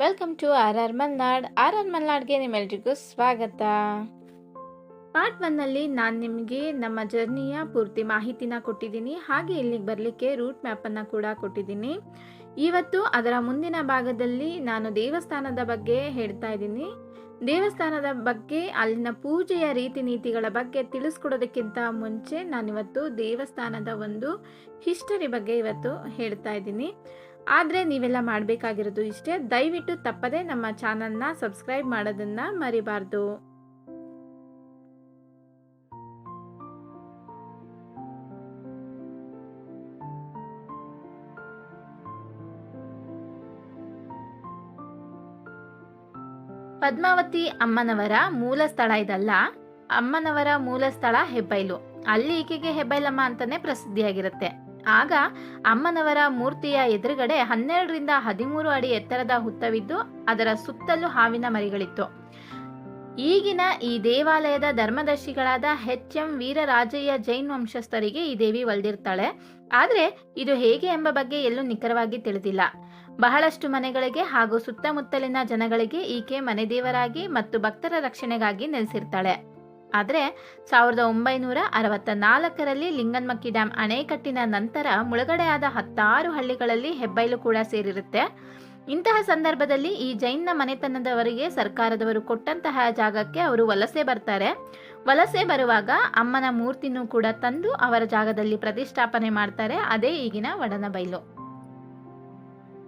Welcome to R R Malnad R R ಮಲ್ನಾಡ್ಗೆ ನಿಮ್ಮೆಲ್ರಿಗೂ ಸ್ವಾಗತ. Part ಒನ್ನಲ್ಲಿ ನಾನು ನಿಮಗೆ ನಮ್ಮ ಜರ್ನಿಯ ಪೂರ್ತಿ ಮಾಹಿತಿನ ಕೊಟ್ಟಿದ್ದೀನಿ. ಹಾಗೆ ಇಲ್ಲಿಗೆ ಬರಲಿಕ್ಕೆ ರೂಟ್ ಮ್ಯಾಪನ್ನು ಕೂಡ ಕೊಟ್ಟಿದ್ದೀನಿ. ಇವತ್ತು ಅದರ ಮುಂದಿನ ಭಾಗದಲ್ಲಿ ನಾನು ದೇವಸ್ಥಾನದ ಬಗ್ಗೆ ಹೇಳ್ತಾ ಇದ್ದೀನಿ. ದೇವಸ್ಥಾನದ ಬಗ್ಗೆ, ಅಲ್ಲಿನ ಪೂಜೆಯ ರೀತಿ ನೀತಿಗಳ ಬಗ್ಗೆ ತಿಳಿಸ್ಕೊಡೋದಕ್ಕಿಂತ ಮುಂಚೆ ನಾನಿವತ್ತು ದೇವಸ್ಥಾನದ ಒಂದು ಹಿಸ್ಟರಿ ಬಗ್ಗೆ ಇವತ್ತು ಹೇಳ್ತಾ ಇದ್ದೀನಿ. ಆದರೆ ನೀವೆಲ್ಲ ಮಾಡಬೇಕಾಗಿರೋದು ಇಷ್ಟೇ. ದಯವಿಟ್ಟು ತಪ್ಪದೆ ನಮ್ಮ ಚಾನಲ್ನ ಸಬ್ಸ್ಕ್ರೈಬ್ ಮಾಡೋದನ್ನು ಮರಿಬಾರ್ದು. ಪದ್ಮಾವತಿ ಅಮ್ಮನವರ ಮೂಲ ಸ್ಥಳ ಇದಲ್ಲ. ಅಮ್ಮನವರ ಮೂಲ ಸ್ಥಳ ಹೆಬ್ಬೈಲು. ಅಲ್ಲಿ ಈಕೆಗೆ ಹೆಬ್ಬೈಲಮ್ಮ ಅಂತಾನೆ ಪ್ರಸಿದ್ಧಿಯಾಗಿರುತ್ತೆ. ಆಗ ಅಮ್ಮನವರ ಮೂರ್ತಿಯ ಎದುರುಗಡೆ ಹನ್ನೆರಡರಿಂದ ಹದಿಮೂರು ಅಡಿ ಎತ್ತರದ ಹುತ್ತವಿದ್ದು ಅದರ ಸುತ್ತಲೂ ಹಾವಿನ ಮರಿಗಳಿತ್ತು. ಈಗಿನ ಈ ದೇವಾಲಯದ ಧರ್ಮದರ್ಶಿಗಳಾದ ಎಚ್ ಎಂ ವೀರರಾಜಯ್ಯ ಜೈನ್ ವಂಶಸ್ಥರಿಗೆ ಈ ದೇವಿ ಒಲ್ದಿರ್ತಾಳೆ. ಆದರೆ ಇದು ಹೇಗೆ ಎಂಬ ಬಗ್ಗೆ ಎಲ್ಲೂ ನಿಖರವಾಗಿ ತಿಳಿದಿಲ್ಲ. ಬಹಳಷ್ಟು ಮನೆಗಳಿಗೆ ಹಾಗೂ ಸುತ್ತಮುತ್ತಲಿನ ಜನಗಳಿಗೆ ಈಕೆ ಮನೆದೇವರಾಗಿ ಮತ್ತು ಭಕ್ತರ ರಕ್ಷಣೆಗಾಗಿ ನೆಲೆಸಿರ್ತಾಳೆ. ಆದರೆ ಸಾವಿರದ ಒಂಬೈನೂರ ಅರವತ್ತ ನಾಲ್ಕರಲ್ಲಿ ಲಿಂಗನ್ಮಕ್ಕಿ ಡ್ಯಾಮ್ ಅಣೆಕಟ್ಟಿನ ನಂತರ ಮುಳುಗಡೆಯಾದ ಹತ್ತಾರು ಹಳ್ಳಿಗಳಲ್ಲಿ ಹೆಬ್ಬೈಲು ಕೂಡ ಸೇರಿರುತ್ತೆ. ಇಂತಹ ಸಂದರ್ಭದಲ್ಲಿ ಈ ಜೈನ್ನ ಮನೆತನದವರಿಗೆ ಸರ್ಕಾರದವರು ಕೊಟ್ಟಂತಹ ಜಾಗಕ್ಕೆ ಅವರು ವಲಸೆ ಬರ್ತಾರೆ. ವಲಸೆ ಬರುವಾಗ ಅಮ್ಮನ ಮೂರ್ತಿನೂ ಕೂಡ ತಂದು ಅವರ ಜಾಗದಲ್ಲಿ ಪ್ರತಿಷ್ಠಾಪನೆ ಮಾಡ್ತಾರೆ. ಅದೇ ಈಗಿನ ವಡನಬೈಲು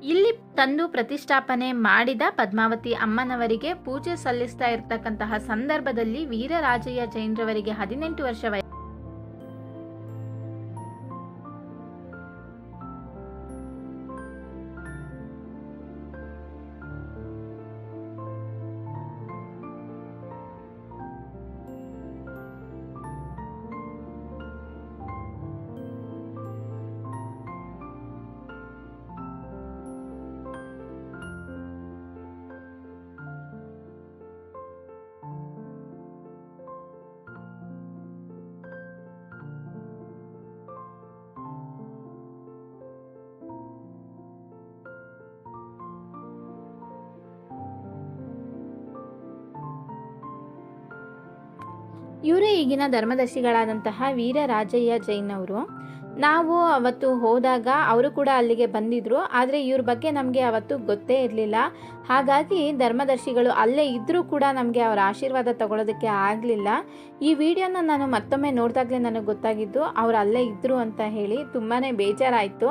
ಇಲ್ಲಿ ತಂದು ಪ್ರತಿಷ್ಠಾಪನೆ ಮಾಡಿದ ಪದ್ಮಾವತಿ ಅಮ್ಮನವರಿಗೆ ಪೂಜೆ ಸಲ್ಲಿಸ್ತಾ ಇರ್ತಕ್ಕಂತಹ ಸಂದರ್ಭದಲ್ಲಿ ವೀರರಾಜಯ್ಯ ಜೈನ್ರವರಿಗೆ ಹದಿನೆಂಟು ವರ್ಷ ಇವರೇ ಈಗಿನ ಧರ್ಮದರ್ಶಿಗಳಾದಂತಹ ವೀರರಾಜಯ್ಯ ಜೈನ್ ಅವರು ನಾವು ಅವತ್ತು ಹೋದಾಗ ಅವರು ಕೂಡ ಅಲ್ಲಿಗೆ ಬಂದಿದ್ರು. ಆದರೆ ಇವ್ರ ಬಗ್ಗೆ ನಮಗೆ ಅವತ್ತು ಗೊತ್ತೇ ಇರಲಿಲ್ಲ. ಹಾಗಾಗಿ ಧರ್ಮದರ್ಶಿಗಳು ಅಲ್ಲೇ ಇದ್ದರೂ ಕೂಡ ನಮಗೆ ಅವರ ಆಶೀರ್ವಾದ ತಗೊಳ್ಳೋದಕ್ಕೆ ಆಗಲಿಲ್ಲ. ಈ ವಿಡಿಯೋನ ನಾನು ಮತ್ತೊಮ್ಮೆ ನೋಡಿದಾಗಲೇ ನನಗೆ ಗೊತ್ತಾಗಿದ್ದು, ಅವರು ಅಲ್ಲೇ ಇದ್ದರು ಅಂತ ಹೇಳಿ ತುಂಬಾ ಬೇಜಾರಾಯಿತು.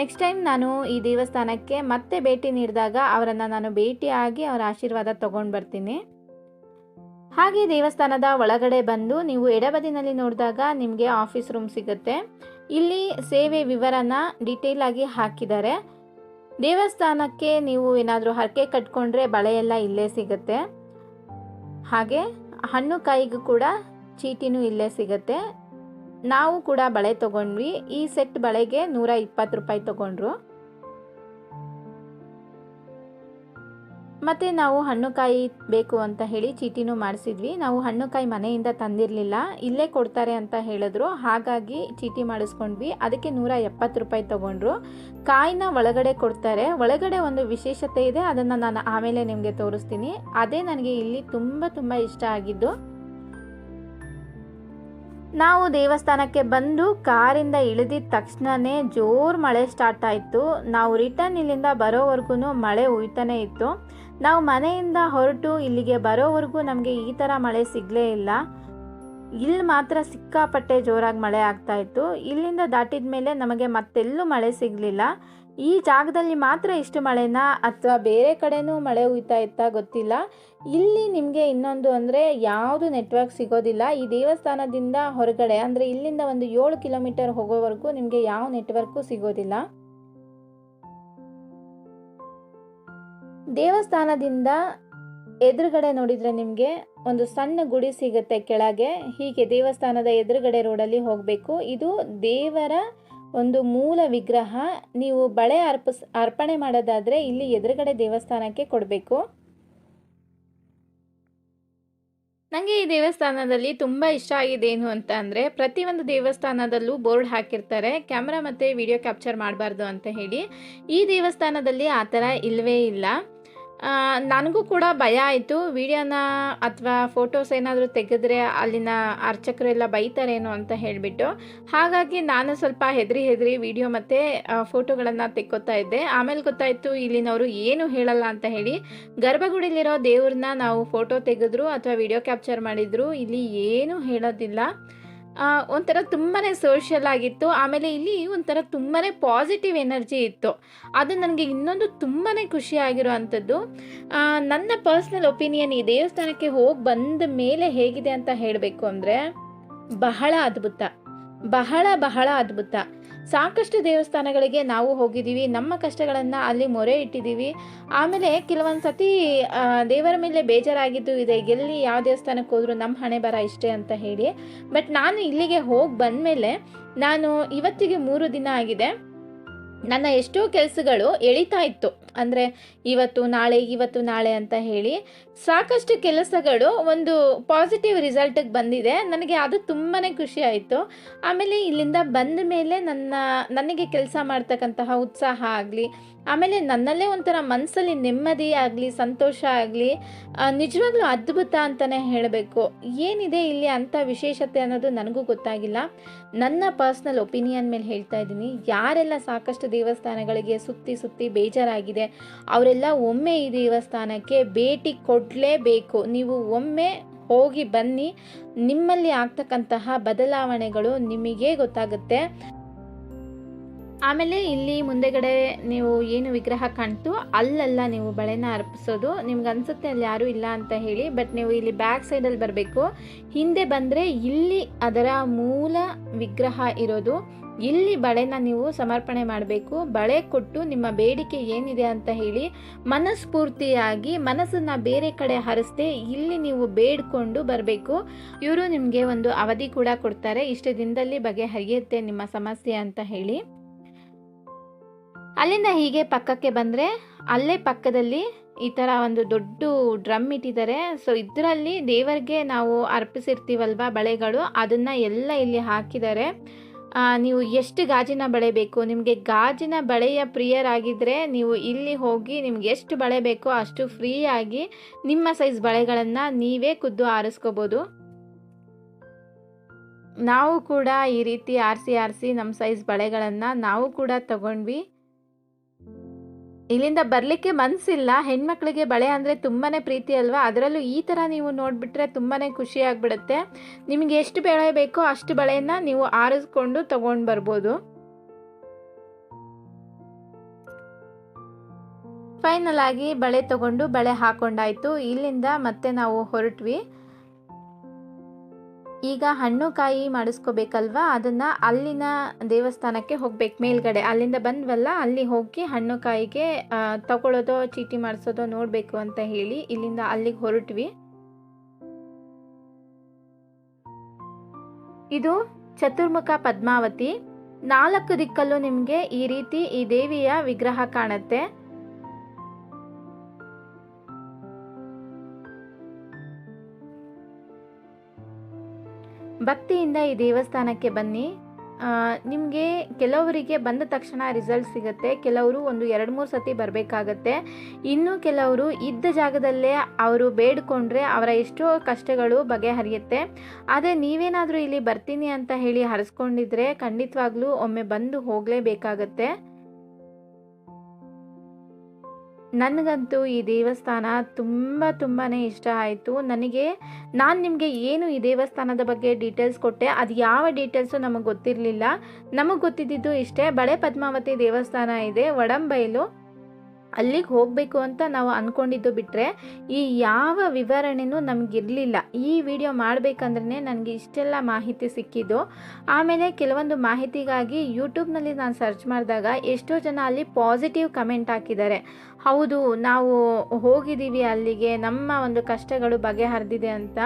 ನೆಕ್ಸ್ಟ್ ಟೈಮ್ ನಾನು ಈ ದೇವಸ್ಥಾನಕ್ಕೆ ಮತ್ತೆ ಭೇಟಿ ನೀಡಿದಾಗ ಅವರನ್ನು ನಾನು ಭೇಟಿಯಾಗಿ ಅವರ ಆಶೀರ್ವಾದ ತೊಗೊಂಡು ಬರ್ತೀನಿ. ಹಾಗೆ ದೇವಸ್ಥಾನದ ಒಳಗಡೆ ಬಂದು ನೀವು ಎಡಬದಿನಲ್ಲಿ ನೋಡಿದಾಗ ನಿಮಗೆ ಆಫೀಸ್ ರೂಮ್ ಸಿಗುತ್ತೆ. ಇಲ್ಲಿ ಸೇವೆ ವಿವರನ ಡೀಟೇಲ್ ಆಗಿ ಹಾಕಿದ್ದಾರೆ. ದೇವಸ್ಥಾನಕ್ಕೆ ನೀವು ಏನಾದರೂ ಹರಕೆ ಕಟ್ಕೊಂಡ್ರೆ ಬಳೆ ಎಲ್ಲ ಇಲ್ಲೇ ಸಿಗುತ್ತೆ. ಹಾಗೆ ಹಣ್ಣು ಕಾಯಿಗೂ ಕೂಡ ಚೀಟಿನೂ ಇಲ್ಲೇ ಸಿಗುತ್ತೆ. ನಾವು ಕೂಡ ಬಳೆ ತಗೊಂಡ್ವಿ. ಈ ಸೆಟ್ ಬಳೆಗೆ ನೂರ ಇಪ್ಪತ್ತು ರೂಪಾಯಿ ತಗೊಂಡ್ರು. ಮತ್ತು ನಾವು ಹಣ್ಣುಕಾಯಿ ಬೇಕು ಅಂತ ಹೇಳಿ ಚೀಟಿನೂ ಮಾಡಿಸಿದ್ವಿ. ನಾವು ಹಣ್ಣುಕಾಯಿ ಮನೆಯಿಂದ ತಂದಿರಲಿಲ್ಲ. ಇಲ್ಲೇ ಕೊಡ್ತಾರೆ ಅಂತ ಹೇಳಿದ್ರು. ಹಾಗಾಗಿ ಚೀಟಿ ಮಾಡಿಸ್ಕೊಂಡ್ವಿ. ಅದಕ್ಕೆ ನೂರ ಎಪ್ಪತ್ತು ರೂಪಾಯಿ ತೊಗೊಂಡ್ರು. ಕಾಯಿನ ಒಳಗಡೆ ಕೊಡ್ತಾರೆ. ಒಳಗಡೆ ಒಂದು ವಿಶೇಷತೆ ಇದೆ. ಅದನ್ನು ನಾನು ಆಮೇಲೆ ನಿಮಗೆ ತೋರಿಸ್ತೀನಿ. ಅದೇ ನನಗೆ ಇಲ್ಲಿ ತುಂಬ ತುಂಬ ಇಷ್ಟ ಆಗಿದ್ದು ನಾವು ದೇವಸ್ಥಾನಕ್ಕೆ ಬಂದು ಕಾರಿಂದ ಇಳಿದಿದ ತಕ್ಷಣವೇ ಜೋರು ಮಳೆ ಸ್ಟಾರ್ಟ್ ಆಯಿತು. ನಾವು ರಿಟರ್ನ್ ಇಲ್ಲಿಂದ ಬರೋವರೆಗೂ ಮಳೆ ಉಯ್ತಾನೆ ಇತ್ತು. ನಾವು ಮನೆಯಿಂದ ಹೊರಟು ಇಲ್ಲಿಗೆ ಬರೋವರೆಗೂ ನಮಗೆ ಈ ಥರ ಮಳೆ ಸಿಗಲೇ ಇಲ್ಲ. ಇಲ್ಲಿ ಮಾತ್ರ ಸಿಕ್ಕಾಪಟ್ಟೆ ಜೋರಾಗಿ ಮಳೆ ಆಗ್ತಾ ಇತ್ತು. ಇಲ್ಲಿಂದ ದಾಟಿದ ಮೇಲೆ ನಮಗೆ ಮತ್ತೆಲ್ಲೂ ಮಳೆ ಸಿಗಲಿಲ್ಲ. ಈ ಜಾಗದಲ್ಲಿ ಮಾತ್ರ ಇಷ್ಟು ಮಳೆನ ಅಥವಾ ಬೇರೆ ಕಡೆನೂ ಮಳೆ ಉಯ್ತಾ ಇತ್ತಾ ಗೊತ್ತಿಲ್ಲ. ಇಲ್ಲಿ ನಿಮಗೆ ಇನ್ನೊಂದು ಅಂದರೆ ಯಾವುದು ನೆಟ್ವರ್ಕ್ ಸಿಗೋದಿಲ್ಲ. ಈ ದೇವಸ್ಥಾನದಿಂದ ಹೊರಗಡೆ ಅಂದರೆ ಇಲ್ಲಿಂದ ಒಂದು ಏಳು ಕಿಲೋಮೀಟರ್ ಹೋಗೋವರೆಗೂ ನಿಮಗೆ ಯಾವ ನೆಟ್ವರ್ಕು ಸಿಗೋದಿಲ್ಲ. ದೇವಸ್ಥಾನದಿಂದ ಎದುರುಗಡೆ ನೋಡಿದರೆ ನಿಮಗೆ ಒಂದು ಸಣ್ಣ ಗುಡಿ ಸಿಗುತ್ತೆ ಕೆಳಗೆ. ಹೀಗೆ ದೇವಸ್ಥಾನದ ಎದುರುಗಡೆ ರೋಡಲ್ಲಿ ಹೋಗಬೇಕು. ಇದು ದೇವರ ಒಂದು ಮೂಲ ವಿಗ್ರಹ ನೀವು ಬಳೆ ಅರ್ಪಿಸ್ ಅರ್ಪಣೆ ಮಾಡೋದಾದರೆ ಇಲ್ಲಿ ಎದುರುಗಡೆ ದೇವಸ್ಥಾನಕ್ಕೆ ಕೊಡಬೇಕು. ನನಗೆ ಈ ದೇವಸ್ಥಾನದಲ್ಲಿ ತುಂಬ ಇಷ್ಟ ಆಗಿದೆ ಏನು ಅಂತ ಅಂದರೆ ಪ್ರತಿಯೊಂದು ದೇವಸ್ಥಾನದಲ್ಲೂ ಬೋರ್ಡ್ ಹಾಕಿರ್ತಾರೆ, ಕ್ಯಾಮ್ರಾ ಮತ್ತು ವಿಡಿಯೋ ಕ್ಯಾಪ್ಚರ್ ಮಾಡಬಾರ್ದು ಅಂತ ಹೇಳಿ. ಈ ದೇವಸ್ಥಾನದಲ್ಲಿ ಆ ಥರ ಇಲ್ಲವೇ ಇಲ್ಲ. ನನಗೂ ಕೂಡ ಭಯ ಆಯಿತು. ವಿಡಿಯೋನ ಅಥವಾ ಫೋಟೋಸ್ ಏನಾದರೂ ತೆಗೆದ್ರೆ ಅಲ್ಲಿನ ಅರ್ಚಕರೆಲ್ಲ ಬೈತಾರೇನೋ ಅಂತ ಹೇಳಿಬಿಟ್ಟು. ಹಾಗಾಗಿ ನಾನು ಸ್ವಲ್ಪ ಹೆದರಿ ಹೆದರಿ ವಿಡಿಯೋ ಮತ್ತು ಫೋಟೋಗಳನ್ನು ತೆಕ್ಕೋತಾ ಇದ್ದೆ. ಆಮೇಲೆ ಗೊತ್ತಾಯಿತು ಇಲ್ಲಿನವರು ಏನು ಹೇಳಲ್ಲ ಅಂತ ಹೇಳಿ ಗರ್ಭಗುಡಿಲಿರೋ ದೇವ್ರನ್ನ ನಾವು ಫೋಟೋ ತೆಗೆದ್ರು ಅಥವಾ ವಿಡಿಯೋ ಕ್ಯಾಪ್ಚರ್ ಮಾಡಿದ್ರು. ಇಲ್ಲಿ ಏನೂ ಹೇಳೋದಿಲ್ಲ. ಒಂಥರ ತುಂಬಾ ಸೋಷಿಯಲ್ ಆಗಿತ್ತು. ಆಮೇಲೆ ಇಲ್ಲಿ ಒಂಥರ ತುಂಬಾ ಪಾಸಿಟಿವ್ ಎನರ್ಜಿ ಇತ್ತು. ಅದು ನನಗೆ ಇನ್ನೊಂದು ತುಂಬಾ ಖುಷಿ ಆಗಿರೋ ಅಂಥದ್ದು ನನ್ನ ಪರ್ಸ್ನಲ್ ಒಪಿನಿಯನ್ ಈ ದೇವಸ್ಥಾನಕ್ಕೆ ಹೋಗಿ ಬಂದ ಮೇಲೆ ಹೇಗಿದೆ ಅಂತ ಹೇಳಬೇಕು ಅಂದರೆ ಬಹಳ ಅದ್ಭುತ. ಬಹಳ ಬಹಳ ಅದ್ಭುತ. ಸಾಕಷ್ಟು ದೇವಸ್ಥಾನಗಳಿಗೆ ನಾವು ಹೋಗಿದ್ದೀವಿ, ನಮ್ಮ ಕಷ್ಟಗಳನ್ನು ಅಲ್ಲಿ ಮೊರೆ ಇಟ್ಟಿದ್ದೀವಿ. ಆಮೇಲೆ ಕೆಲವೊಂದು ಸತಿ ದೇವರ ಮೇಲೆ ಬೇಜಾರಾಗಿದ್ದು ಇದೆ, ಎಲ್ಲಿ ಯಾವ ದೇವಸ್ಥಾನಕ್ಕೆ ಹೋದರೂ ನಮ್ಮ ಹಣೆ ಬರ ಇಷ್ಟೇ ಅಂತ ಹೇಳಿ. ಬಟ್ ನಾನು ಇಲ್ಲಿಗೆ ಹೋಗಿ ಬಂದಮೇಲೆ, ನಾನು ಇವತ್ತಿಗೆ ಮೂರು ದಿನ ಆಗಿದೆ. ನನ್ನ ಎಷ್ಟೋ ಕೆಲಸಗಳು ಎಳಿತಾ ಇತ್ತು. ಅಂದರೆ ಇವತ್ತು ನಾಳೆ ಇವತ್ತು ನಾಳೆ ಅಂತ ಹೇಳಿ ಸಾಕಷ್ಟು ಕೆಲಸಗಳು ಒಂದು ಪಾಸಿಟಿವ್ ರಿಸಲ್ಟಿಗೆ ಬಂದಿದೆ. ನನಗೆ ಅದು ತುಂಬಾ ಖುಷಿ ಆಯಿತು. ಆಮೇಲೆ ಇಲ್ಲಿಂದ ಬಂದ ಮೇಲೆ ನನ್ನ, ನನಗೆ ಕೆಲಸ ಮಾಡ್ತಕ್ಕಂತಹ ಉತ್ಸಾಹ ಆಗಲಿ ಆಮೇಲೆ ನನ್ನಲ್ಲೇ ಒಂಥರ ಮನಸ್ಸಲ್ಲಿ ನೆಮ್ಮದಿ ಆಗಲಿ, ಸಂತೋಷ ಆಗಲಿ ನಿಜವಾಗ್ಲೂ ಅದ್ಭುತ ಅಂತಲೇ ಹೇಳಬೇಕು. ಏನಿದೆ ಇಲ್ಲಿ ಅಂಥ ವಿಶೇಷತೆ ಅನ್ನೋದು ನನಗೂ ಗೊತ್ತಾಗಿಲ್ಲ. ನನ್ನ ಪರ್ಸ್ನಲ್ ಒಪಿನಿಯನ್ ಮೇಲೆ ಹೇಳ್ತಾ ಇದ್ದೀನಿ. ಯಾರೆಲ್ಲ ಸಾಕಷ್ಟು ದೇವಸ್ಥಾನಗಳಿಗೆ ಸುತ್ತಿ ಸುತ್ತಿ ಬೇಜಾರಾಗಿದೆ, ಅವರೆಲ್ಲ ಒಮ್ಮೆ ಈ ದೇವಸ್ಥಾನಕ್ಕೆ ಭೇಟಿ ಕೊಡಲೇಬೇಕು. ನೀವು ಒಮ್ಮೆ ಹೋಗಿ ಬನ್ನಿ. ನಿಮ್ಮಲ್ಲಿ ಆಗ್ತಕ್ಕಂತಹ ಬದಲಾವಣೆಗಳು ನಿಮಗೆ ಗೊತ್ತಾಗುತ್ತೆ. ಆಮೇಲೆ ಇಲ್ಲಿ ಮುಂದೆಗಡೆ ನೀವು ಏನು ವಿಗ್ರಹ ಕಾಣ್ತು, ಅಲ್ಲೆಲ್ಲ ನೀವು ಬಳೆನ ಅರ್ಪಿಸೋದು. ನಿಮ್ಗೆ ಅನ್ಸುತ್ತೆ ಅಲ್ಲಿ ಯಾರೂ ಇಲ್ಲ ಅಂತ ಹೇಳಿ ಬಟ್ ನೀವು ಇಲ್ಲಿ ಬ್ಯಾಕ್ ಸೈಡಲ್ಲಿ ಬರಬೇಕು. ಹಿಂದೆ ಬಂದರೆ ಇಲ್ಲಿ ಅದರ ಮೂಲ ವಿಗ್ರಹ ಇರೋದು. ಇಲ್ಲಿ ಬಳೆನ ನೀವು ಸಮರ್ಪಣೆ ಮಾಡಬೇಕು. ಬಳೆ ಕೊಟ್ಟು ನಿಮ್ಮ ಬೇಡಿಕೆ ಏನಿದೆ ಅಂತ ಹೇಳಿ, ಮನಸ್ಫೂರ್ತಿಯಾಗಿ ಮನಸ್ಸನ್ನು ಬೇರೆ ಕಡೆ ಹರಿಸ್ದೆ ಇಲ್ಲಿ ನೀವು ಬೇಡ್ಕೊಂಡು ಬರಬೇಕು. ಇವರು ನಿಮಗೆ ಒಂದು ಅವಧಿ ಕೂಡ ಕೊಡ್ತಾರೆ. ಇಷ್ಟು ದಿನದಲ್ಲಿ ಬಗೆಹರಿಯುತ್ತೆ ನಿಮ್ಮ ಸಮಸ್ಯೆ ಅಂತ ಹೇಳಿ. ಅಲ್ಲಿಂದ ಹೀಗೆ ಪಕ್ಕಕ್ಕೆ ಬಂದರೆ ಅಲ್ಲೇ ಪಕ್ಕದಲ್ಲಿ ಈ ಥರ ಒಂದು ದೊಡ್ಡ ಡ್ರಮ್ ಇಟ್ಟಿದ್ದಾರೆ. ಸೊ ಇದರಲ್ಲಿ ದೇವರಿಗೆ ನಾವು ಅರ್ಪಿಸಿರ್ತೀವಲ್ವ ಬಳೆಗಳು? ಅದನ್ನು ಎಲ್ಲ ಇಲ್ಲಿ ಹಾಕಿದ್ದಾರೆ. ನೀವು ಎಷ್ಟು ಗಾಜಿನ ಬಳೆ ಬೇಕು? ನಿಮಗೆ ಗಾಜಿನ ಬಳೆಯ ಪ್ರಿಯರಾಗಿದ್ದರೆ ನೀವು ಇಲ್ಲಿ ಹೋಗಿ ನಿಮ್ಗೆ ಎಷ್ಟು ಬಳೆ ಬೇಕೋ ಅಷ್ಟು ಫ್ರೀಯಾಗಿ ನಿಮ್ಮ ಸೈಜ್ ಬಳೆಗಳನ್ನು ನೀವೇ ಖುದ್ದು ಆರಿಸ್ಕೋಬೋದು. ನಾವು ಕೂಡ ಈ ರೀತಿ ಆರಿಸಿ ಆರಿಸಿ ನಮ್ಮ ಸೈಜ್ ಬಳೆಗಳನ್ನು ನಾವು ಕೂಡ ತಗೊಂಡ್ವಿ. ಇಲ್ಲಿಂದ ಬರಲಿಕ್ಕೆ ಮನಸ್ಸಿಲ್ಲ ಹೆಣ್ಮಕ್ಳಿಗೆ ಬಳೆ ಅಂದರೆ ತುಂಬಾ ಪ್ರೀತಿ ಅಲ್ವಾ? ಅದರಲ್ಲೂ ಈ ಥರ ನೀವು ನೋಡಿಬಿಟ್ರೆ ತುಂಬಾ ಖುಷಿ ಆಗಿಬಿಡುತ್ತೆ. ನಿಮಗೆ ಎಷ್ಟು ಬೆಳೆ ಬೇಕೋ ಅಷ್ಟು ಬಳೆಯನ್ನು ನೀವು ಆರಿಸ್ಕೊಂಡು ತಗೊಂಡು ಬರ್ಬೋದು. ಫೈನಲ್ ಆಗಿ ಬಳೆ ತಗೊಂಡು ಬಳೆ ಹಾಕೊಂಡಾಯ್ತು. ಇಲ್ಲಿಂದ ಮತ್ತೆ ನಾವು ಹೊರಟ್ವಿ. ಈಗ ಹಣ್ಣು ಕಾಯಿ ಮಾಡಿಸ್ಕೋಬೇಕಲ್ವಾ? ಅದನ್ನು ಅಲ್ಲಿನ ದೇವಸ್ಥಾನಕ್ಕೆ ಹೋಗ್ಬೇಕು, ಮೇಲ್ಗಡೆ. ಅಲ್ಲಿಂದ ಬಂದ್ವಲ್ಲ, ಅಲ್ಲಿ ಹೋಗಿ ಹಣ್ಣು ಕಾಯಿಗೆ ತಗೊಳ್ಳೋದೋ, ಚೀಟಿ ಮಾಡಿಸೋದೋ ನೋಡಬೇಕು ಅಂತ ಹೇಳಿ ಇಲ್ಲಿಂದ ಅಲ್ಲಿಗೆ ಹೊರಟ್ವಿ. ಇದು ಚತುರ್ಮುಖ ಪದ್ಮಾವತಿ. ನಾಲ್ಕು ದಿಕ್ಕಲ್ಲೂ ನಿಮಗೆ ಈ ರೀತಿ ಈ ದೇವಿಯ ವಿಗ್ರಹ ಕಾಣುತ್ತೆ. ಭಕ್ತಿಯಿಂದ ಈ ದೇವಸ್ಥಾನಕ್ಕೆ ಬನ್ನಿ. ನಿಮಗೆ ಕೆಲವರಿಗೆ ಬಂದ ತಕ್ಷಣ ರಿಸಲ್ಟ್ ಸಿಗುತ್ತೆ. ಕೆಲವರು ಒಂದು ಎರಡು ಮೂರು ಸತಿ ಬರಬೇಕಾಗತ್ತೆ. ಇನ್ನು ಕೆಲವರು ಇದ್ದ ಜಾಗದಲ್ಲೇ ಅವರು ಬೇಡಿಕೊಂಡ್ರೆ ಅವರ ಎಷ್ಟೋ ಕಷ್ಟಗಳು ಬಗೆಹರಿಯುತ್ತೆ. ಆದರೆ ನೀವೇನಾದರೂ ಇಲ್ಲಿ ಬರ್ತೀನಿ ಅಂತ ಹೇಳಿ ಹರಿಸ್ಕೊಂಡಿದ್ರೆ ಖಂಡಿತವಾಗ್ಲೂ ಒಮ್ಮೆ ಬಂದು ಹೋಗಲೇಬೇಕಾಗತ್ತೆ. ನನಗಂತೂ ಈ ದೇವಸ್ಥಾನ ತುಂಬ ತುಂಬಾ ಇಷ್ಟ ಆಯಿತು. ನನಗೆ, ನಾನು ನಿಮಗೆ ಏನು ಈ ದೇವಸ್ಥಾನದ ಬಗ್ಗೆ ಡೀಟೇಲ್ಸ್ ಕೊಟ್ಟೆ, ಅದು ಯಾವ ಡೀಟೇಲ್ಸು ನಮಗೆ ಗೊತ್ತಿರಲಿಲ್ಲ. ನಮಗೆ ಗೊತ್ತಿದ್ದಿದ್ದು ಇಷ್ಟೇ, ಬಳೆ ಪದ್ಮಾವತಿ ದೇವಸ್ಥಾನ ಇದೆ, ಒಡಂಬೈಲು. ಅಲ್ಲಿಗೆ ಹೋಗಬೇಕು ಅಂತ ನಾವು ಅಂದ್ಕೊಂಡಿದ್ದು ಬಿಟ್ಟರೆ ಈ ಯಾವ ವಿವರಣೆನೂ ನಮಗಿರಲಿಲ್ಲ. ಈ ವಿಡಿಯೋ ಮಾಡಬೇಕಂದ್ರೆ ನನಗೆ ಇಷ್ಟೆಲ್ಲ ಮಾಹಿತಿ ಸಿಕ್ಕಿದ್ದು. ಆಮೇಲೆ ಕೆಲವೊಂದು ಮಾಹಿತಿಗಾಗಿ ಯೂಟ್ಯೂಬ್ನಲ್ಲಿ ನಾನು ಸರ್ಚ್ ಮಾಡಿದಾಗ ಎಷ್ಟೋ ಜನ ಅಲ್ಲಿ ಪಾಸಿಟಿವ್ ಕಮೆಂಟ್ ಹಾಕಿದ್ದಾರೆ. ಹೌದು, ನಾವು ಹೋಗಿದ್ದೀವಿ ಅಲ್ಲಿಗೆ, ನಮ್ಮ ಒಂದು ಕಷ್ಟಗಳು ಬಗೆಹರಿದಿದೆ ಅಂತ.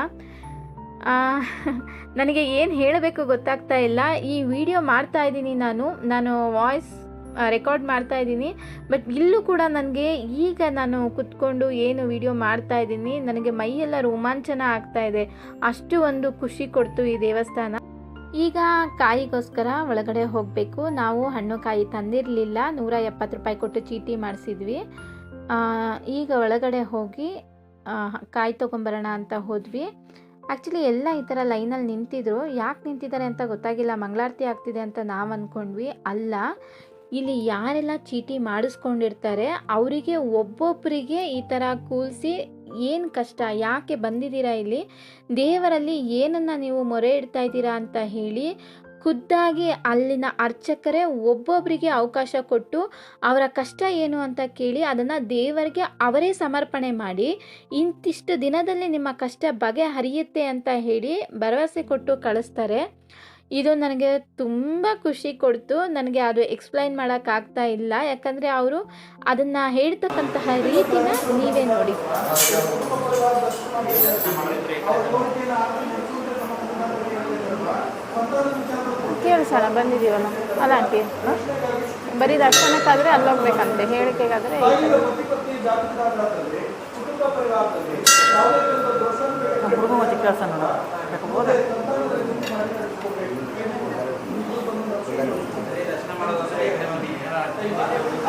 ನನಗೆ ಏನು ಹೇಳಬೇಕು ಗೊತ್ತಾಗ್ತಾ ಇಲ್ಲ. ಈ ವಿಡಿಯೋ ಮಾಡ್ತಾ ಇದ್ದೀನಿ ನಾನು. ನಾನು ವಾಯ್ಸ್ ರೆಕಾರ್ಡ್ ಮಾಡ್ತಾ ಇದ್ದೀನಿ. ಬಟ್ ಇಲ್ಲೂ ಕೂಡ ನನಗೆ ಈಗ ನಾನು ಕುತ್ಕೊಂಡು ಏನು ವಿಡಿಯೋ ಮಾಡ್ತಾ ಇದ್ದೀನಿ, ನನಗೆ ಮೈಯೆಲ್ಲ ರೋಮಾಂಚನ ಆಗ್ತಾ ಇದೆ. ಅಷ್ಟು ಒಂದು ಖುಷಿ ಕೊಡ್ತು ಈ ದೇವಸ್ಥಾನ. ಈಗ ಕಾಯಿಗೋಸ್ಕರ ಒಳಗಡೆ ಹೋಗಬೇಕು. ನಾವು ಹಣ್ಣು ಕಾಯಿ ತಂದಿರಲಿಲ್ಲ. ನೂರ ಎಪ್ಪತ್ತು ರೂಪಾಯಿ ಕೊಟ್ಟು ಚೀಟಿ ಮಾಡಿಸಿದ್ವಿ. ಈಗ ಒಳಗಡೆ ಹೋಗಿ ಕಾಯಿ ತೊಗೊಂಬರೋಣ ಅಂತ ಹೋದ್ವಿ. ಆ್ಯಕ್ಚುಲಿ ಎಲ್ಲ ಈ ಥರ ಲೈನಲ್ಲಿ ನಿಂತಿದ್ರು. ಯಾಕೆ ನಿಂತಿದ್ದಾರೆ ಅಂತ ಗೊತ್ತಾಗಿಲ್ಲ. ಮಂಗಳಾರತಿ ಆಗ್ತಿದೆ ಅಂತ ನಾವು ಅಂದ್ಕೊಂಡ್ವಿ ಅಲ್ಲ ಇಲ್ಲಿ ಯಾರೆಲ್ಲ ಚೀಟಿ ಮಾಡಿಸ್ಕೊಂಡಿರ್ತಾರೆ, ಅವರಿಗೆ ಒಬ್ಬೊಬ್ಬರಿಗೆ ಈ ಥರ ಕೂಲ್ಸಿ ಏನು ಕಷ್ಟ, ಯಾಕೆ ಬಂದಿದ್ದೀರಾ ಇಲ್ಲಿ? ದೇವರಲ್ಲಿ ಏನನ್ನು ನೀವು ಮೊರೆ ಇಡ್ತಾ ಇದ್ದೀರಾ ಅಂತ ಹೇಳಿ ಖುದ್ದಾಗಿ ಅಲ್ಲಿನ ಅರ್ಚಕರೇ ಒಬ್ಬೊಬ್ಬರಿಗೆ ಅವಕಾಶ ಕೊಟ್ಟು ಅವರ ಕಷ್ಟ ಏನು ಅಂತ ಕೇಳಿ ಅದನ್ನು ದೇವರಿಗೆ ಅವರೇ ಸಮರ್ಪಣೆ ಮಾಡಿ, ಇಂತಿಷ್ಟು ದಿನದಲ್ಲಿ ನಿಮ್ಮ ಕಷ್ಟ ಬಗೆಹರಿಯುತ್ತೆ ಅಂತ ಹೇಳಿ ಭರವಸೆ ಕೊಟ್ಟು ಕಳಿಸ್ತಾರೆ. ಇದು ನನಗೆ ತುಂಬ ಖುಷಿ ಕೊಡ್ತು. ನನಗೆ ಅದು ಎಕ್ಸ್ಪ್ಲೈನ್ ಮಾಡೋಕ್ಕಾಗ್ತಾ ಇಲ್ಲ. ಯಾಕಂದರೆ ಅವರು ಅದನ್ನು ಹೇಳ್ತಕ್ಕಂತಹ ರೀತಿನ ನೀವೇ ನೋಡಿ. ಕೇಳಿಸೋಣ ಬಂದಿದ್ದೀವಲ್ಲ? ಅಲ್ಲ ಆಂಟಿ ಬರೀ ದರ್ಶನಕ್ಕಾದರೆ ಅಲ್ಲೋಗ್ಬೇಕಂತೆ ಹೇಳಿಕೆಗಾದರೆ ಹುಡುಗ ಮತ್ತೆ ಕೆಲಸ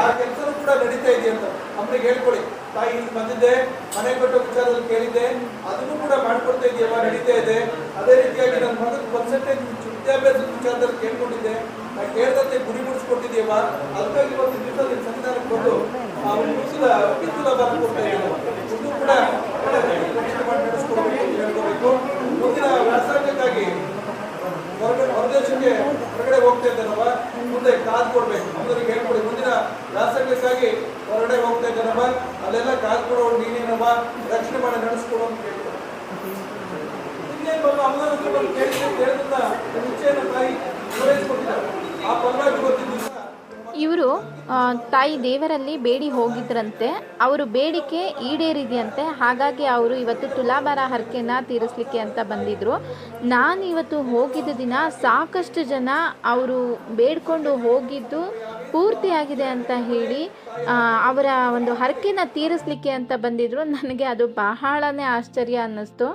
ಆ ಕೆಲಸನೂ ಕೂಡ ನಡೀತಾ ಇದೆ ಅಂತ ಅಮ್ಮನಿಗೆ ಹೇಳ್ಕೊಳ್ಳಿ. ತಾಯಿ ಇಲ್ಲಿ ಬಂದಿದ್ದೆ, ಮನೆ ಕಟ್ಟೋ ವಿಚಾರದಲ್ಲಿ ಕೇಳಿದ್ದೆ, ಅದನ್ನು ಕೂಡ ಮಾಡ್ಕೊಡ್ತಾ ಇದೆಯಲ್ಲ ನಡೀತಾ ಇದೆ. ಅದೇ ರೀತಿಯಾಗಿ ನನ್ನ ಮಗನ ಪರ್ಸೆಂಟೇಜ್ ವಿದ್ಯಾಭ್ಯಾಸದ ವಿಚಾರದಲ್ಲಿ ಕೇಳ್ಕೊಂಡಿದ್ದೆ. ನಾನು ಕೇಳ್ದಂತೆ ಗುರಿ ಮುಡಿಸ್ಕೊಟ್ಟಿದ್ಯಮ್ಮ ಅದಕ್ಕಾಗಿ ಒಂದು ದಿವಸದಲ್ಲಿ ನಿನ್ನ ಸಂವಿಧಾನಕ್ಕೆ ಆ ಮುಗಿಸಿದ ಬಿತ್ತುಲ ಬರ ಕೊಡ್ತಾ ಇದ್ದೀವಿ ಇದು ಕೂಡ ನಡೆಸ್ಕೊಡ್ಬೇಕು ಹೇಳ್ಕೋಬೇಕು ಮುಂದಿನ ವ್ಯಾಸಂಗಕ್ಕಾಗಿ ಹೊರಗಡೆ ಹೊರದೇಶಕ್ಕೆ ಹೊರಗಡೆ ಹೋಗ್ತಾ ಇದ್ದಾನವ ಮುಂದೆ ಕಾದು ಕೊಡ್ಬೇಕು ಮೊದಲಿಗೆ ಹೇಳ್ಕೊಡಿ ಮುಂದಿನ ವ್ಯಾಸಂಗಕ್ಕಾಗಿ ಹೊರಗಡೆ ಹೋಗ್ತಾ ಇದ್ದಾನವ ಅಲ್ಲೆಲ್ಲ ಕಾದು ಕೊಡೋ ನೀನೇನವ ರಕ್ಷಣೆ ಮಾಡಿ ಅಂತ ದಿವಸ ಇವರು ತಾಯಿ ದೇವರಲ್ಲಿ ಬೇಡಿ ಹೋಗಿದ್ರಂತೆ, ಅವರು ಬೇಡಿಕೆ ಈಡೇರಿದೆಯಂತೆ, ಹಾಗಾಗಿ ಅವರು ಇವತ್ತು ತುಲಾಭಾರ ಹರಕೆನ ತೀರಿಸಲಿಕ್ಕೆ ಅಂತ ಬಂದಿದ್ರು. ನಾನು ಇವತ್ತು ಹೋಗಿದ್ದ ದಿನ ಸಾಕಷ್ಟು ಜನ ಅವರು ಬೇಡ್ಕೊಂಡು ಹೋಗಿದ್ದು ಪೂರ್ತಿಯಾಗಿದೆ ಅಂತ ಹೇಳಿ ಅವರ ಒಂದು ಹರಕೆನ ತೀರಿಸಲಿಕ್ಕೆ ಅಂತ ಬಂದಿದ್ರು. ನನಗೆ ಅದು ಬಹಳನೇ ಆಶ್ಚರ್ಯ ಅನ್ನಿಸ್ತು.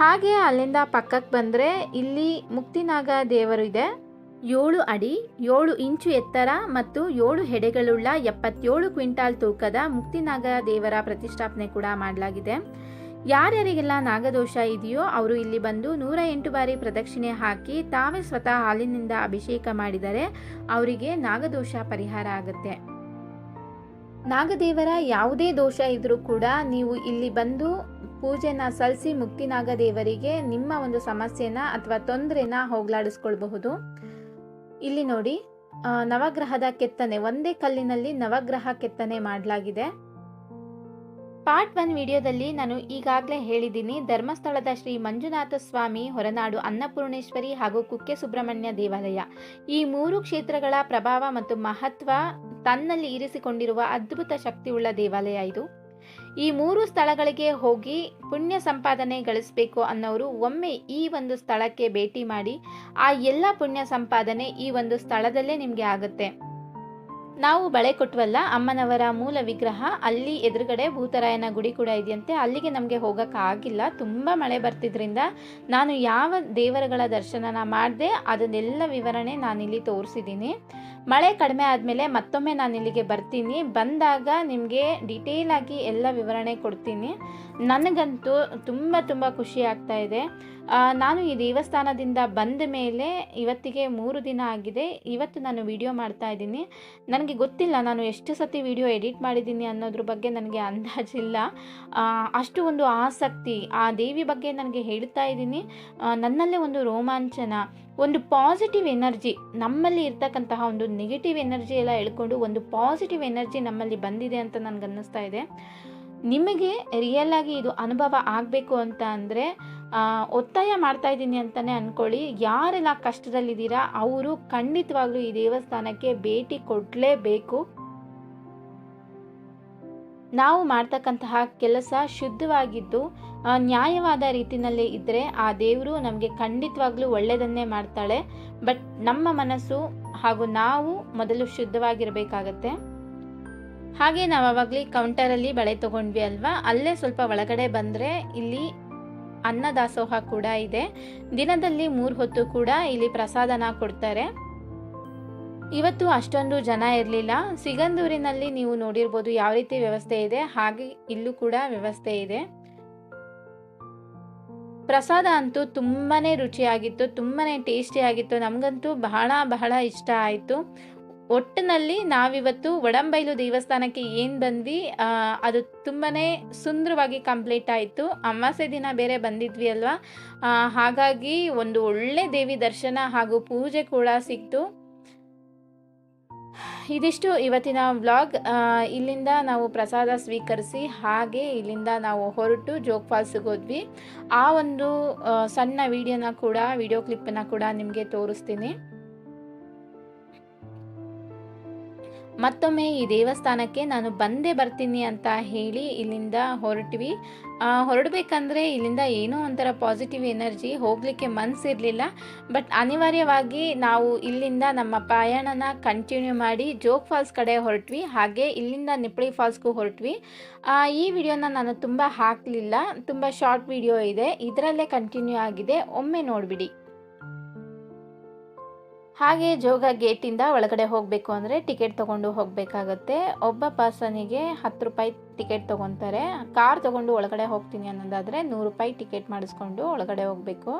ಹಾಗೆ ಅಲ್ಲಿಂದ ಪಕ್ಕಕ್ಕೆ ಬಂದರೆ ಇಲ್ಲಿ ಮುಕ್ತಿನಾಗ ದೇವರು ಇದೆ. ಏಳು ಅಡಿ, ಏಳು ಇಂಚು ಎತ್ತರ ಮತ್ತು ಏಳು ಹೆಡೆಗಳುಳ್ಳ ಎಪ್ಪತ್ತೇಳು ಕ್ವಿಂಟಾಲ್ ತೂಕದ ಮುಕ್ತಿನಾಗ ದೇವರ ಪ್ರತಿಷ್ಠಾಪನೆ ಕೂಡ ಮಾಡಲಾಗಿದೆ. ಯಾರ್ಯಾರಿಗೆಲ್ಲ ನಾಗದೋಷ ಇದೆಯೋ ಅವರು ಇಲ್ಲಿ ಬಂದು ನೂರ ಎಂಟು ಬಾರಿ ಪ್ರದಕ್ಷಿಣೆ ಹಾಕಿ ತಾವೇ ಸ್ವತಃ ಹಾಲಿನಿಂದ ಅಭಿಷೇಕ ಮಾಡಿದರೆ ಅವರಿಗೆ ನಾಗದೋಷ ಪರಿಹಾರ ಆಗುತ್ತೆ. ನಾಗದೇವರ ಯಾವುದೇ ದೋಷ ಇದ್ರೂ ಕೂಡ ನೀವು ಇಲ್ಲಿ ಬಂದು ಪೂಜೆನ ಮುಕ್ತಿ ನಾಗದೇವರಿಗೆ ನಿಮ್ಮ ಒಂದು ಸಮಸ್ಯೆನ ಅಥವಾ ತೊಂದರೆನ ಹೋಗ್ಲಾಡಿಸ್ಕೊಳ್ಬಹುದು. ಇಲ್ಲಿ ನೋಡಿ ನವಗ್ರಹದ ಕೆತ್ತನೆ, ಒಂದೇ ಕಲ್ಲಿನಲ್ಲಿ ನವಗ್ರಹ ಕೆತ್ತನೆ ಮಾಡಲಾಗಿದೆ. ಪಾರ್ಟ್ ಒನ್ ವಿಡಿಯೋದಲ್ಲಿ ನಾನು ಈಗಾಗಲೇ ಹೇಳಿದ್ದೀನಿ, ಧರ್ಮಸ್ಥಳದ ಶ್ರೀ ಮಂಜುನಾಥ ಸ್ವಾಮಿ ಹೊರನಾಡು ಅನ್ನಪೂರ್ಣೇಶ್ವರಿ ಹಾಗೂ ಕುಕ್ಕೆ ಸುಬ್ರಹ್ಮಣ್ಯ ದೇವಾಲಯ. ಈ ಮೂರು ಕ್ಷೇತ್ರಗಳ ಪ್ರಭಾವ ಮತ್ತು ಮಹತ್ವ ತನ್ನಲ್ಲಿ ಇರಿಸಿಕೊಂಡಿರುವ ಅದ್ಭುತ ಶಕ್ತಿಯುಳ್ಳ ದೇವಾಲಯ ಇದು. ಈ ಮೂರು ಸ್ಥಳಗಳಿಗೆ ಹೋಗಿ ಪುಣ್ಯ ಸಂಪಾದನೆ ಗಳಿಸಬೇಕು ಅನ್ನೋರು ಒಮ್ಮೆ ಈ ಒಂದು ಸ್ಥಳಕ್ಕೆ ಭೇಟಿ ಮಾಡಿ, ಆ ಎಲ್ಲ ಪುಣ್ಯ ಸಂಪಾದನೆ ಈ ಒಂದು ಸ್ಥಳದಲ್ಲೇ ನಿಮಗೆ ಆಗುತ್ತೆ. ನಾವು ಬಳೆ ಕೊಟ್ವಲ್ಲ, ಅಮ್ಮನವರ ಮೂಲ ವಿಗ್ರಹ, ಅಲ್ಲಿ ಎದುರುಗಡೆ ಭೂತರಾಯನ ಗುಡಿ ಕೂಡ ಇದೆಯಂತೆ. ಅಲ್ಲಿಗೆ ನಮಗೆ ಹೋಗೋಕ್ಕಾಗಿಲ್ಲ ತುಂಬ ಮಳೆ ಬರ್ತಿದ್ರಿಂದ ನಾನು ಯಾವ ದೇವರುಗಳ ದರ್ಶನನ ಮಾಡಿದೆ, ಅದನ್ನೆಲ್ಲ ವಿವರಣೆ ನಾನಿಲ್ಲಿ ತೋರಿಸಿದ್ದೀನಿ. ಮಳೆ ಕಡಿಮೆ ಆದಮೇಲೆ ಮತ್ತೊಮ್ಮೆ ನಾನು ಇಲ್ಲಿಗೆ ಬರ್ತೀನಿ. ಬಂದಾಗ ನಿಮಗೆ ಡೀಟೇಲಾಗಿ ಎಲ್ಲ ವಿವರಣೆ ಕೊಡ್ತೀನಿ. ನನಗಂತೂ ತುಂಬ ತುಂಬ ಖುಷಿ ಆಗ್ತಾ ಇದೆ. ನಾನು ಈ ದೇವಸ್ಥಾನದಿಂದ ಬಂದ ಮೇಲೆ ಇವತ್ತಿಗೆ ಮೂರು ದಿನ ಆಗಿದೆ. ಇವತ್ತು ನಾನು ವಿಡಿಯೋ ಮಾಡ್ತಾ ಇದ್ದೀನಿ. ನನಗೆ ಗೊತ್ತಿಲ್ಲ ನಾನು ಎಷ್ಟು ಸತಿ ವಿಡಿಯೋ ಎಡಿಟ್ ಮಾಡಿದ್ದೀನಿ ಅನ್ನೋದ್ರ ಬಗ್ಗೆ ನನಗೆ ಅಂದಾಜಿಲ್ಲ ಅಷ್ಟು ಒಂದು ಆಸಕ್ತಿ ಆ ದೇವಿ ಬಗ್ಗೆ ನನಗೆ ಹೇಳ್ತಾ ಇದ್ದೀನಿ. ನನ್ನಲ್ಲೇ ಒಂದು ರೋಮಾಂಚನ, ಒಂದು ಪಾಸಿಟಿವ್ ಎನರ್ಜಿ, ನಮ್ಮಲ್ಲಿ ಇರ್ತಕ್ಕಂತಹ ಒಂದು ನೆಗೆಟಿವ್ ಎನರ್ಜಿ ಎಲ್ಲ ಎಳ್ಕೊಂಡು ಒಂದು ಪಾಸಿಟಿವ್ ಎನರ್ಜಿ ನಮ್ಮಲ್ಲಿ ಬಂದಿದೆ ಅಂತ ನನಗೆ ಅನ್ನಿಸ್ತಾ ಇದೆ. ನಿಮಗೆ ರಿಯಲ್ ಆಗಿ ಇದು ಅನುಭವ ಆಗಬೇಕು ಅಂತ ಅಂದರೆ ಒತ್ತಾಯ ಮಾಡ್ತಾ ಇದ್ದೀನಿ ಅಂತಲೇ ಅಂದ್ಕೊಳ್ಳಿ ಯಾರೆಲ್ಲ ಕಷ್ಟದಲ್ಲಿದ್ದೀರಾ, ಅವರು ಖಂಡಿತವಾಗ್ಲೂ ಈ ದೇವಸ್ಥಾನಕ್ಕೆ ಭೇಟಿ ಕೊಡಲೇಬೇಕು. ನಾವು ಮಾಡ್ತಕ್ಕಂತಹ ಕೆಲಸ ಶುದ್ಧವಾಗಿದ್ದು ನ್ಯಾಯವಾದ ರೀತಿಯಲ್ಲಿ ಇದ್ದರೆ ಆ ದೇವರು ನಮಗೆ ಖಂಡಿತವಾಗ್ಲೂ ಒಳ್ಳೆಯದನ್ನೇ ಮಾಡ್ತಾಳೆ. ಬಟ್ ನಮ್ಮ ಮನಸ್ಸು ಹಾಗೂ ನಾವು ಮೊದಲು ಶುದ್ಧವಾಗಿರಬೇಕಾಗತ್ತೆ. ಹಾಗೆ ನಾವು ಅವಾಗಲೇ ಕೌಂಟರಲ್ಲಿ ಬಳೆ ತೊಗೊಂಡ್ವಿ ಅಲ್ವಾ? ಅಲ್ಲೇ ಸ್ವಲ್ಪ ಒಳಗಡೆ ಬಂದರೆ ಇಲ್ಲಿ ಅನ್ನದಾಸೋಹ ಕೂಡ ಇದೆ. ದಿನದಲ್ಲಿ ಮೂರು ಹೊತ್ತು ಕೂಡ ಇಲ್ಲಿ ಪ್ರಸಾದನ ಕೊಡ್ತಾರೆ. ಇವತ್ತು ಅಷ್ಟೊಂದು ಜನ ಇರಲಿಲ್ಲ. ಸಿಗಂದೂರಿನಲ್ಲಿ ನೀವು ನೋಡಿರ್ಬೋದು ಯಾವ ರೀತಿ ವ್ಯವಸ್ಥೆ ಇದೆ. ಹಾಗೆ ಇಲ್ಲೂ ಕೂಡ ವ್ಯವಸ್ಥೆ ಇದೆ. ಪ್ರಸಾದ ಅಂತೂ ತುಂಬಾ ರುಚಿಯಾಗಿತ್ತು ತುಂಬಾ ಟೇಸ್ಟಿಯಾಗಿತ್ತು. ನಮಗಂತೂ ಬಹಳ ಬಹಳ ಇಷ್ಟ ಆಯಿತು. ಒಟ್ಟಿನಲ್ಲಿ ನಾವಿವತ್ತು ಒಡಂಬೈಲು ದೇವಸ್ಥಾನಕ್ಕೆ ಏನು ಬಂದ್ವಿ ಅದು ತುಂಬಾ ಸುಂದರವಾಗಿ ಕಂಪ್ಲೀಟ್ ಆಯಿತು. ಅಮಾವಾಸ್ಯೆ ದಿನ ಬೇರೆ ಬಂದಿದ್ವಿ ಅಲ್ವಾ? ಹಾಗಾಗಿ ಒಂದು ಒಳ್ಳೆ ದೇವಿ ದರ್ಶನ ಹಾಗೂ ಪೂಜೆ ಕೂಡ ಸಿಕ್ತು. ಇದಿಷ್ಟು ಇವತ್ತಿನ ವ್ಲಾಗ್. ಇಲ್ಲಿಂದ ನಾವು ಪ್ರಸಾದ ಸ್ವೀಕರಿಸಿ ಹಾಗೆ ಇಲ್ಲಿಂದ ನಾವು ಹೊರಟು ಜೋಗ್ ಫಾಲ್ಸಿಗೆ ಹೋದ್ವಿ. ಆ ಒಂದು ಸಣ್ಣ ವಿಡಿಯೋನ ಕೂಡ, ವಿಡಿಯೋ ಕ್ಲಿಪ್ಪನ್ನು ಕೂಡ ನಿಮಗೆ ತೋರಿಸ್ತೀನಿ. ಮತ್ತೊಮ್ಮೆ ಈ ದೇವಸ್ಥಾನಕ್ಕೆ ನಾನು ಬಂದೇ ಬರ್ತೀನಿ ಅಂತ ಹೇಳಿ ಇಲ್ಲಿಂದ ಹೊರಟ್ವಿ. ಹೊರಡ್ಬೇಕಂದ್ರೆ ಇಲ್ಲಿಂದ ಏನೋ ಒಂಥರ ಪಾಸಿಟಿವ್ ಎನರ್ಜಿ ಹೋಗಲಿಕ್ಕೆ ಮನಸ್ಸಿರಲಿಲ್ಲ ಬಟ್ ಅನಿವಾರ್ಯವಾಗಿ ನಾವು ಇಲ್ಲಿಂದ ನಮ್ಮ ಪ್ರಯಾಣನ ಕಂಟಿನ್ಯೂ ಮಾಡಿ ಜೋಗ್ ಫಾಲ್ಸ್ ಕಡೆ ಹೊರಟ್ವಿ. ಹಾಗೆ ಇಲ್ಲಿಂದ ನಿಪ್ಪಳಿ ಫಾಲ್ಸ್ಗೂ ಹೊರಟ್ವಿ. ಈ ವಿಡಿಯೋನ ನಾನು ತುಂಬ ಹಾಕಲಿಲ್ಲ. ತುಂಬ ಶಾರ್ಟ್ ವಿಡಿಯೋ ಇದೆ. ಇದರಲ್ಲೇ ಕಂಟಿನ್ಯೂ ಆಗಿದೆ. ಒಮ್ಮೆ ನೋಡಿಬಿಡಿ. ಹಾಗೆ ಜೋಗ ಗೇಟಿಂದ ಒಳಗಡೆ ಹೋಗಬೇಕು ಅಂದರೆ ಟಿಕೆಟ್ ತೊಗೊಂಡು ಹೋಗಬೇಕಾಗತ್ತೆ. ಒಬ್ಬ ಪರ್ಸನಿಗೆ ಹತ್ತು ರೂಪಾಯಿ ಟಿಕೆಟ್ ತೊಗೊತಾರೆ. ಕಾರ್ ತೊಗೊಂಡು ಒಳಗಡೆ ಹೋಗ್ತೀನಿ ಅನ್ನೋದಾದರೆ ನೂರು ರೂಪಾಯಿ ಟಿಕೆಟ್ ಮಾಡಿಸ್ಕೊಂಡು ಒಳಗಡೆ ಹೋಗಬೇಕು.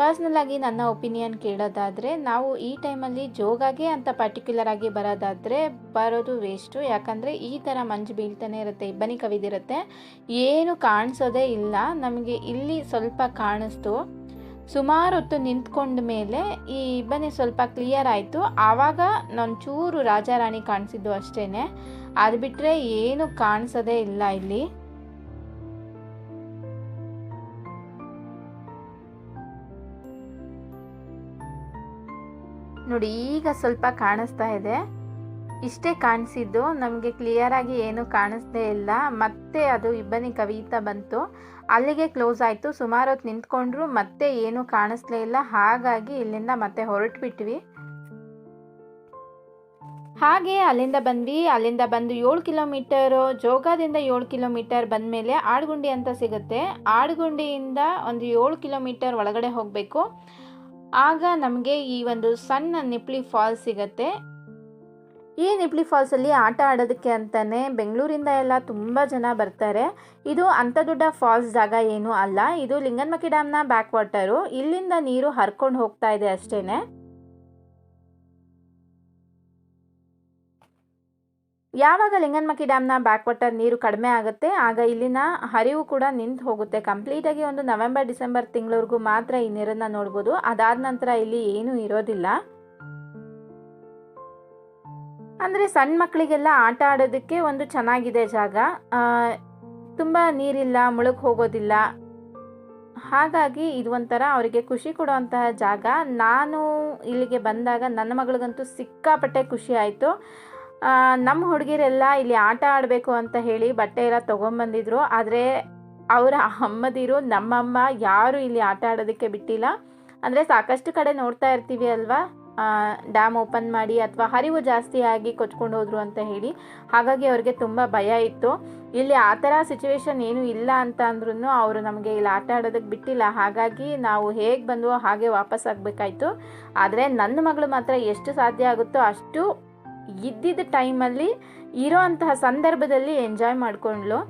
ಪರ್ಸ್ನಲ್ ಆಗಿ ನನ್ನ ಒಪಿನಿಯನ್ ಕೇಳೋದಾದರೆ ನಾವು ಈ ಟೈಮಲ್ಲಿ ಜೋಗಾಗೆ ಅಂತ ಪರ್ಟಿಕ್ಯುಲರ್ ಆಗಿ ಬರೋದಾದರೆ ಬರೋದು ವೇಸ್ಟು. ಯಾಕಂದರೆ ಈ ಥರ ಮಂಜು ಬೀಳ್ತಾನೆ ಇರುತ್ತೆ ಇಬ್ಬನಿ ಕವಿದಿರುತ್ತೆ. ಏನು ಕಾಣಿಸೋದೇ ಇಲ್ಲ. ನಮಗೆ ಇಲ್ಲಿ ಸ್ವಲ್ಪ ಕಾಣಿಸ್ತು. ಸುಮಾರು ಹೊತ್ತು ನಿಂತ್ಕೊಂಡ ಮೇಲೆ ಈ ಇಬ್ಬನಿ ಸ್ವಲ್ಪ ಕ್ಲಿಯರ್ ಆಯಿತು. ಆವಾಗ ಚೂರು ರಾಜಾರಾಣಿ ಕಾಣಿಸಿದ್ದು ಅಷ್ಟೇ ಅದು ಬಿಟ್ಟರೆ ಏನು ಕಾಣಿಸೋದೇ ಇಲ್ಲ ಇಲ್ಲಿ. ನೋಡಿ, ಈಗ ಸ್ವಲ್ಪ ಕಾಣಿಸ್ತಾ ಇದೆ. ಇಷ್ಟೇ ಕಾಣಿಸಿದ್ದು, ನಮಗೆ ಕ್ಲಿಯರಾಗಿ ಏನು ಕಾಣಿಸ್ದೇ ಇಲ್ಲ. ಮತ್ತೆ ಅದು ಇಬ್ಬನಿ ಕವಿತಾ ಬಂತು. ಅಲ್ಲಿಗೆ ಕ್ಲೋಸ್ ಆಯಿತು. ಸುಮಾರು ಹೊತ್ತು ನಿಂತ್ಕೊಂಡ್ರು, ಮತ್ತೆ ಏನು ಕಾಣಿಸ್ಲೇ ಇಲ್ಲ. ಹಾಗಾಗಿ ಇಲ್ಲಿಂದ ಮತ್ತೆ ಹೊರಟ್ಬಿಟ್ವಿ. ಹಾಗೆ ಅಲ್ಲಿಂದ ಬಂದ್ವಿ. ಅಲ್ಲಿಂದ ಬಂದು ಏಳು ಕಿಲೋಮೀಟರು, ಜೋಗದಿಂದ ಏಳು ಕಿಲೋಮೀಟರ್ ಬಂದಮೇಲೆ ಆಡುಗುಂಡಿ ಅಂತ ಸಿಗುತ್ತೆ. ಆಡುಗುಂಡಿಯಿಂದ ಒಂದು ಏಳು ಕಿಲೋಮೀಟರ್ ಒಳಗಡೆ ಹೋಗಬೇಕು. ಆಗ ನಮಗೆ ಈ ಒಂದು ಸಣ್ಣ ನಿಪ್ಲಿ ಫಾಲ್ಸ್ ಸಿಗತ್ತೆ. ಈ ನಿಪ್ಲಿ ಫಾಲ್ಸಲ್ಲಿ ಆಟ ಆಡೋದಕ್ಕೆ ಅಂತಲೇ ಬೆಂಗಳೂರಿಂದ ಎಲ್ಲ ತುಂಬ ಜನ ಬರ್ತಾರೆ. ಇದು ಅಂಥ ದೊಡ್ಡ ಫಾಲ್ಸ್ ಜಾಗ ಏನೂ ಅಲ್ಲ. ಇದು ಲಿಂಗನ್ಮಕ್ಕಿ ಡ್ಯಾಮ್ನ ಬ್ಯಾಕ್ ವಾಟರು ಇಲ್ಲಿಂದ ನೀರು ಹರ್ಕೊಂಡು ಹೋಗ್ತಾ ಇದೆ ಅಷ್ಟೇ ಯಾವಾಗ ಲಿಂಗನ್ಮಕ್ಕಿ ಡ್ಯಾಮ್ನ ಬ್ಯಾಕ್ ವಾಟರ್ ನೀರು ಕಡಿಮೆ ಆಗುತ್ತೆ, ಆಗ ಇಲ್ಲಿನ ಹರಿವು ಕೂಡ ನಿಂತು ಹೋಗುತ್ತೆ. ಕಂಪ್ಲೀಟಾಗಿ ಒಂದು ನವೆಂಬರ್ ಡಿಸೆಂಬರ್ ತಿಂಗಳವರೆಗೂ ಮಾತ್ರ ಈ ನೀರನ್ನು ನೋಡ್ಬೋದು. ಅದಾದ ನಂತರ ಇಲ್ಲಿ ಏನೂ ಇರೋದಿಲ್ಲ. ಅಂದರೆ ಸಣ್ಣ ಮಕ್ಕಳಿಗೆಲ್ಲ ಆಟ ಆಡೋದಕ್ಕೆ ಒಂದು ಚೆನ್ನಾಗಿದೆ ಜಾಗ. ತುಂಬ ನೀರಿಲ್ಲ, ಮುಳುಗಿ ಹೋಗೋದಿಲ್ಲ. ಹಾಗಾಗಿ ಇದು ಒಂಥರ ಅವರಿಗೆ ಖುಷಿ ಕೊಡುವಂತಹ ಜಾಗ. ನಾನು ಇಲ್ಲಿಗೆ ಬಂದಾಗ ನನ್ನ ಮಗಳಿಗಂತೂ ಸಿಕ್ಕಾಪಟ್ಟೆ ಖುಷಿ ಆಯಿತು. ನಮ್ಮ ಹುಡುಗಿರೆಲ್ಲ ಇಲ್ಲಿ ಆಟ ಆಡಬೇಕು ಅಂತ ಹೇಳಿ ಬಟ್ಟೆ ಎಲ್ಲ ತೊಗೊಂಬಂದಿದ್ರು. ಆದರೆ ಅವರ ಅಮ್ಮದಿರು, ನಮ್ಮಮ್ಮ ಯಾರು ಇಲ್ಲಿ ಆಟ ಆಡೋದಕ್ಕೆ ಬಿಟ್ಟಿಲ್ಲ. ಅಂದರೆ ಸಾಕಷ್ಟು ಕಡೆ ನೋಡ್ತಾ ಇರ್ತೀವಿ ಅಲ್ವಾ? ಡ್ಯಾಮ್ ಓಪನ್ ಮಾಡಿ ಅಥವಾ ಹರಿವು ಜಾಸ್ತಿ ಆಗಿ ಕೊಚ್ಕೊಂಡು ಹೋದ್ರು ಅಂತ ಹೇಳಿ, ಹಾಗಾಗಿ ಅವ್ರಿಗೆ ತುಂಬ ಭಯ ಇತ್ತು. ಇಲ್ಲಿ ಆ ಥರ ಸಿಚುವೇಶನ್ ಏನೂ ಇಲ್ಲ ಅಂತ ಅಂದ್ರೂ ಅವರು ನಮಗೆ ಇಲ್ಲಿ ಆಟ ಆಡೋದಕ್ಕೆ ಬಿಟ್ಟಿಲ್ಲ. ಹಾಗಾಗಿ ನಾವು ಹೇಗೆ ಬಂದವೋ ಹಾಗೆ ವಾಪಸ್ ಆಗಬೇಕಾಯ್ತು. ಆದರೆ ನನ್ನ ಮಗಳು ಮಾತ್ರ ಎಷ್ಟು ಸಾಧ್ಯ ಆಗುತ್ತೋ ಅಷ್ಟು ಇದ್ದಿದ್ದ ಟೈಮಲ್ಲಿ ಇರೋ ಅಂತಹ ಸಂದರ್ಭದಲ್ಲಿ ಎಂಜಾಯ್ ಮಾಡಿಕೊಂಡ್ಳು.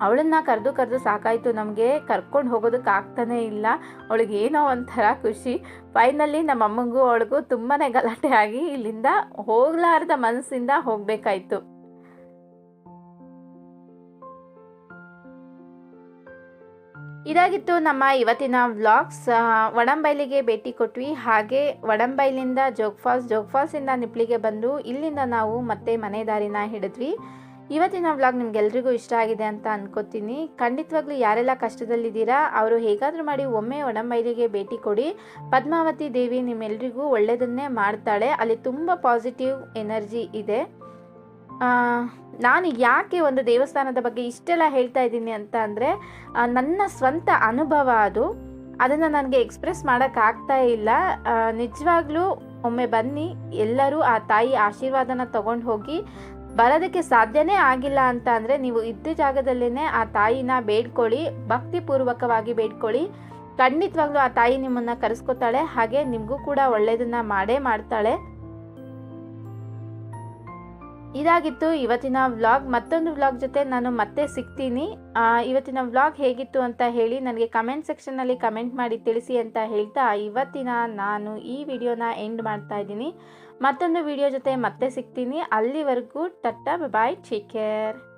ಅವಳನ್ನ ಕರೆದು ಕರೆದು ಸಾಕಾಯಿತು. ನಮಗೆ ಕರ್ಕೊಂಡು ಹೋಗೋದಕ್ಕೆ ಆಗ್ತಾನೇ ಇಲ್ಲ. ಅವಳಿಗೆ ಏನೋ ಒಂಥರ ಖುಷಿ. ಫೈನಲಿ ನಮ್ಮ ಅಮ್ಮಂಗೂ ಅವಳಿಗೂ ತುಂಬಾ ಗಲಾಟೆ ಆಗಿ ಇಲ್ಲಿಂದ ಹೋಗ್ಲಾರ್ದ ಮನಸ್ಸಿಂದ ಹೋಗಬೇಕಾಯ್ತು. ಇದಾಗಿತ್ತು ನಮ್ಮ ಇವತ್ತಿನ ವ್ಲಾಗ್ಸ್. ವಡಂಬೈಲಿಗೆ ಭೇಟಿ ಕೊಟ್ವಿ. ಹಾಗೆ ವಡಂಬೈಲಿಂದ ಜೋಗ್ ಫಾಲ್ಸ್, ಜೋಗ್ ಫಾಲ್ಸಿಂದ ನಿಪ್ಳಿಗೆ ಬಂದು ಇಲ್ಲಿಂದ ನಾವು ಮತ್ತೆ ಮನೆ ದಾರಿನ ಹಿಡಿದ್ವಿ. ಇವತ್ತಿನ ವ್ಲಾಗ್ ನಿಮ್ಗೆಲ್ರಿಗೂ ಇಷ್ಟ ಆಗಿದೆ ಅಂತ ಅನ್ಕೋತೀನಿ. ಖಂಡಿತವಾಗ್ಲೂ ಯಾರೆಲ್ಲ ಕಷ್ಟದಲ್ಲಿದ್ದೀರಾ, ಅವರು ಹೇಗಾದರೂ ಮಾಡಿ ಒಮ್ಮೆ ಒಡಂಬೈಲಿಗೆ ಭೇಟಿ ಕೊಡಿ. ಪದ್ಮಾವತಿ ದೇವಿ ನಿಮ್ಮೆಲ್ರಿಗೂ ಒಳ್ಳೆಯದನ್ನೇ ಮಾಡ್ತಾಳೆ. ಅಲ್ಲಿ ತುಂಬ ಪಾಸಿಟಿವ್ ಎನರ್ಜಿ ಇದೆ. ನಾನು ಯಾಕೆ ಒಂದು ದೇವಸ್ಥಾನದ ಬಗ್ಗೆ ಇಷ್ಟೆಲ್ಲ ಹೇಳ್ತಾ ಇದ್ದೀನಿ ಅಂತ ಅಂದರೆ ನನ್ನ ಸ್ವಂತ ಅನುಭವ ಅದು. ಅದನ್ನು ನನಗೆ ಎಕ್ಸ್ಪ್ರೆಸ್ ಮಾಡೋಕ್ಕಾಗ್ತಾ ಇಲ್ಲ. ನಿಜವಾಗ್ಲೂ ಒಮ್ಮೆ ಬನ್ನಿ, ಎಲ್ಲರೂ ಆ ತಾಯಿ ಆಶೀರ್ವಾದನ ತಗೊಂಡು ಹೋಗಿ ಬರೋದಕ್ಕೆ ಸಾಧ್ಯನೇ ಆಗಿಲ್ಲ ಅಂತ ಅಂದರೆ ನೀವು ಇದ್ದ ಜಾಗದಲ್ಲೇ ಆ ತಾಯಿನ ಬೇಡ್ಕೊಳ್ಳಿ, ಭಕ್ತಿಪೂರ್ವಕವಾಗಿ ಬೇಡ್ಕೊಳ್ಳಿ. ಖಂಡಿತವಾಗ್ಲೂ ಆ ತಾಯಿ ನಿಮ್ಮನ್ನು ಕರೆಸ್ಕೊತಾಳೆ, ಹಾಗೆ ನಿಮಗೂ ಕೂಡ ಒಳ್ಳೆಯದನ್ನ ಮಾಡೇ ಮಾಡ್ತಾಳೆ. ಇದಾಗಿತ್ತು ಇವತ್ತಿನ ವ್ಲಾಗ್. ಮತ್ತೊಂದು ವ್ಲಾಗ್ ಜೊತೆ ನಾನು ಮತ್ತೆ ಸಿಗ್ತೀನಿ. ಇವತ್ತಿನ ವ್ಲಾಗ್ ಹೇಗಿತ್ತು ಅಂತ ಹೇಳಿ ನನಗೆ ಕಮೆಂಟ್ ಸೆಕ್ಷನ್ನಲ್ಲಿ ಕಮೆಂಟ್ ಮಾಡಿ ತಿಳಿಸಿ ಅಂತ ಹೇಳ್ತಾ ಇವತ್ತಿನ ನಾನು ಈ ವಿಡಿಯೋನ ಎಂಡ್ ಮಾಡ್ತಾ ಇದ್ದೀನಿ. ಮತ್ತೊಂದು ವಿಡಿಯೋ ಜೊತೆ ಮತ್ತೆ ಸಿಗ್ತೀನಿ. ಅಲ್ಲಿವರೆಗೂ ಟಟ್ಟ ಬಾಯ್ ಟೇಕ್ ಕೇರ್